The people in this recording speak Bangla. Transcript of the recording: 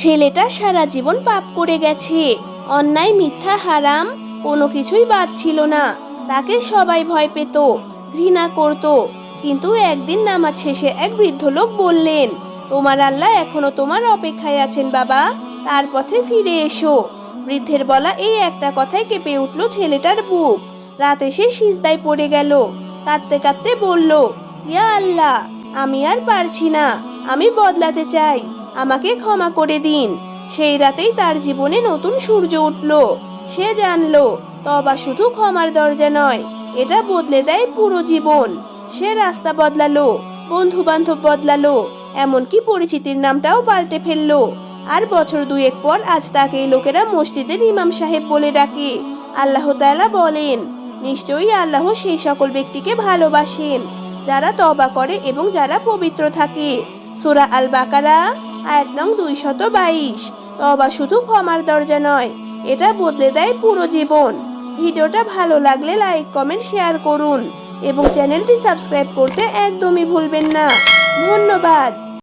ছেলেটা সারা জীবন পাপ করে গেছে। অন্যায়, মিথ্যা, হারাম কোনো কিছুই বাদ ছিল না। তাকে সবাই ভয় পেত, ঘৃণা করত। কিন্তু একদিন নামাজ শেষে এক বৃদ্ধ লোক বললেন, তোমার আল্লাহ এখনও তোমার অপেক্ষায় আছেন বাবা, তার পথে ফিরে এসো। বৃদ্ধের বলা এই একটা কথায় কেঁপে উঠল ছেলেটার বুক। রাতে সে সিজদায় পড়ে গেল, কাঁদতে কাঁদতে বলল, ইয়া আল্লাহ, আমি আর পারছি না, আমি বদলাতে চাই। আমাকে ক্ষমা করে দিন। সেই রাতেই তার জীবনে নতুন সূর্য উঠল। সে জানল, তবা শুধু ক্ষমার দরজা নয়, এটা বদলে দেয় পুরো জীবন। সে রাস্তা বদলালো বন্ধু বান্ধব বদলালো, এমনকি পরিচিতির নামটাও পাল্টে ফেলল। আর বছর দুয়েক পর আজ তাকে লোকেরা মসজিদের ইমাম সাহেব বলে ডাকে। আল্লাহ তালা বলেন, নিশ্চয়ই আল্লাহ সেই সকল ব্যক্তিকে ভালোবাসেন, যারা তবা করে এবং যারা পবিত্র থাকে। সূরা আল বাকারা আয়াত নং দুইশত বাইশ তবা শুধু ক্ষমার দরজা নয়, এটা বদলে দেয় পুরো জীবন। ভিডিওটা ভালো লাগলে লাইক, কমেন্ট, শেয়ার করুন। এবং চ্যানেলটি সাবস্ক্রাইব করতে একদমই ভুলবেন না। ধন্যবাদ।